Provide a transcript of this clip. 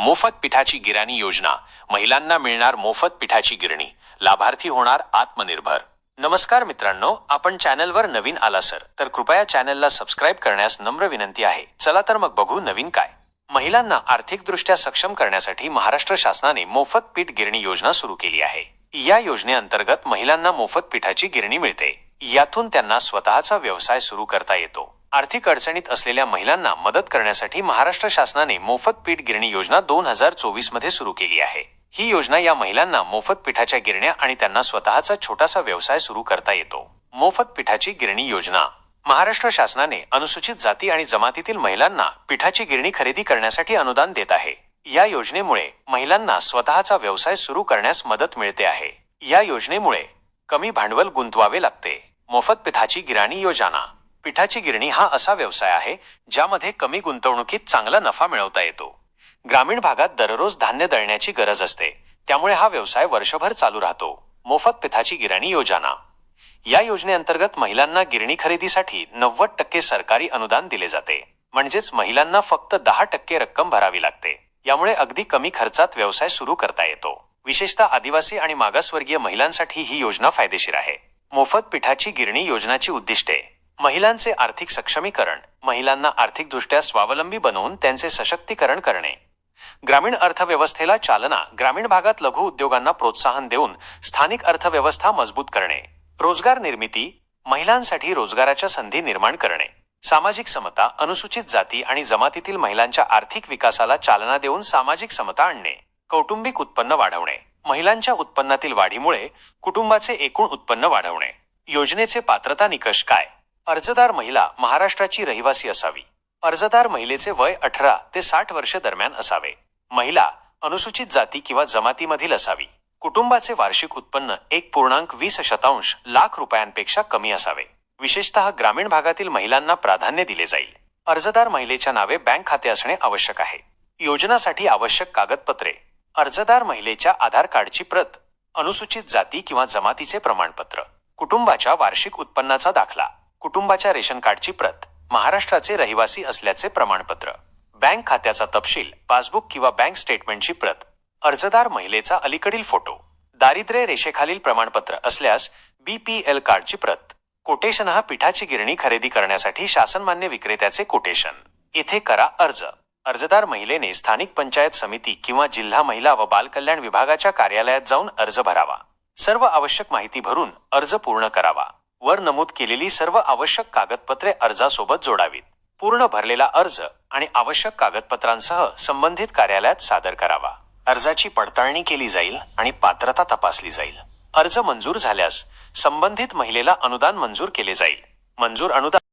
मोफत पिठाची गिराणी योजना. महिलांना मिळणार मोफत पिठाची गिरणी. लाभार्थी होणार आत्मनिर्भर. नमस्कार मित्रांनो आपण चॅनलवर नवीन आला सर तर कृपया चॅनलला सबस्क्राईब करण्यास नम्र विनंती आहे. चला तर मग बघू नवीन काय. महिलांना आर्थिकदृष्ट्या सक्षम करण्यासाठी महाराष्ट्र शासनाने मोफत पीठ गिरणी योजना सुरू केली आहे. या योजनेअंतर्गत महिलांना मोफत पिठाची गिरणी मिळते. यातून त्यांना स्वतःचा व्यवसाय सुरू करता येतो. आर्थिक अडचणीत असलेल्या महिलांना मदत करण्यासाठी महाराष्ट्र शासनाने मोफत पीठ गिरणी योजना दोन हजार चोवीसमध्ये सुरू केली आहे. ही योजना या महिलांना मोफत पिठाच्या गिरण्या आणि त्यांना स्वतःचा छोटासा व्यवसाय सुरू करता येतो. मोफत पिठाची गिरणी योजना. महाराष्ट्र शासनाने अनुसूचित जाती आणि जमातीतील महिलांना पिठाची गिरणी खरेदी करण्यासाठी अनुदान देत आहे. या योजनेमुळे महिलांना स्वतःचा व्यवसाय सुरू करण्यास मदत मिळते आहे. या योजनेमुळे कमी भांडवल गुंतवावे लागते. मोफत पिठाची गिराणी योजना. पिठाची गिरणी हा असा व्यवसाय आहे ज्यामध्ये कमी गुंतवणुकीत चांगला नफा मिळवता येतो. ग्रामीण भागात दररोज धान्य दळण्याची गरज असते. त्यामुळे हा व्यवसाय वर्षभर चालू राहतो. मोफत पिठाची गिरणी योजना. या योजनेअंतर्गत महिलांना गिरणी खरेदीसाठी नव्वद टक्के सरकारी अनुदान दिले जाते. म्हणजेच महिलांना फक्त दहा टक्के रक्कम भरावी लागते. यामुळे अगदी कमी खर्चात व्यवसाय सुरू करता येतो. विशेषतः आदिवासी आणि मागासवर्गीय महिलांसाठी ही योजना फायदेशीर आहे. मोफत पिठाची गिरणी योजनाची उद्दिष्टे. महिलांचे आर्थिक सक्षमीकरण महिलांना आर्थिकदृष्ट्या स्वावलंबी बनवून त्यांचे सशक्तीकरण करणे. ग्रामीण अर्थव्यवस्थेला चालना ग्रामीण भागात लघु उद्योगांना प्रोत्साहन देऊन स्थानिक अर्थव्यवस्था मजबूत करणे. रोजगार निर्मिती महिलांसाठी रोजगाराच्या संधी निर्माण करणे. सामाजिक समता अनुसूचित जाती आणि जमातीतील महिलांच्या आर्थिक विकासाला चालना देऊन सामाजिक समता आणणे. कौटुंबिक उत्पन्न वाढवणे. महिलांच्या उत्पन्नातील वाढीमुळे कुटुंबाचे एकूण उत्पन्न वाढवणे. योजनेचे पात्रता निकष काय? अर्जदार महिला महाराष्ट्राची रहिवासी असावी. अर्जदार महिलेचे वय अठरा ते साठ वर्ष दरम्यान असावे. महिला अनुसूचित जाती किंवा जमातीमधील असावी. कुटुंबाचे वार्षिक उत्पन्न एक पूर्णांक वीस शतांश लाख रुपयांपेक्षा कमी असावे. विशेषतः ग्रामीण भागातील महिलांना प्राधान्य दिले जाईल. अर्जदार महिलेच्या नावे बँक खाते असणे आवश्यक आहे. योजनासाठी आवश्यक कागदपत्रे. अर्जदार महिलेच्या आधार कार्डची प्रत अनुसूचित जाती किंवा जमातीचे प्रमाणपत्र कुटुंबाच्या वार्षिक उत्पन्नाचा दाखला. कुटुंबाच्या रेशन कार्डची प्रत महाराष्ट्राचे रहिवासी असल्याचे प्रमाणपत्र. बँक खात्याचा तपशील पासबुक किंवा बँक स्टेटमेंटची प्रत अर्जदार महिलेचा अलीकडील फोटो. दारिद्र्य रेषेखालील प्रमाणपत्र असल्यास बीपीएल कार्डची प्रत. कोटेशन हा पिठाची गिरणी खरेदी करण्यासाठी शासनमान्य विक्रेत्याचे कोटेशन. येथे करा अर्ज. अर्जदार महिलेने स्थानिक पंचायत समिती किंवा जिल्हा महिला व बालकल्याण विभागाच्या कार्यालयात जाऊन अर्ज भरावा. सर्व आवश्यक माहिती भरून अर्ज पूर्ण करावा. वर नमूद केलेली सर्व आवश्यक कागदपत्रे अर्जासोबत जोडावीत. पूर्ण भरलेला अर्ज आणि आवश्यक कागदपत्रांसह संबंधित कार्यालयात सादर करावा. अर्जाची पडताळणी केली जाईल आणि पात्रता तपासली जाईल. अर्ज मंजूर झाल्यास संबंधित महिलेला अनुदान मंजूर केले जाईल. मंजूर अनुदान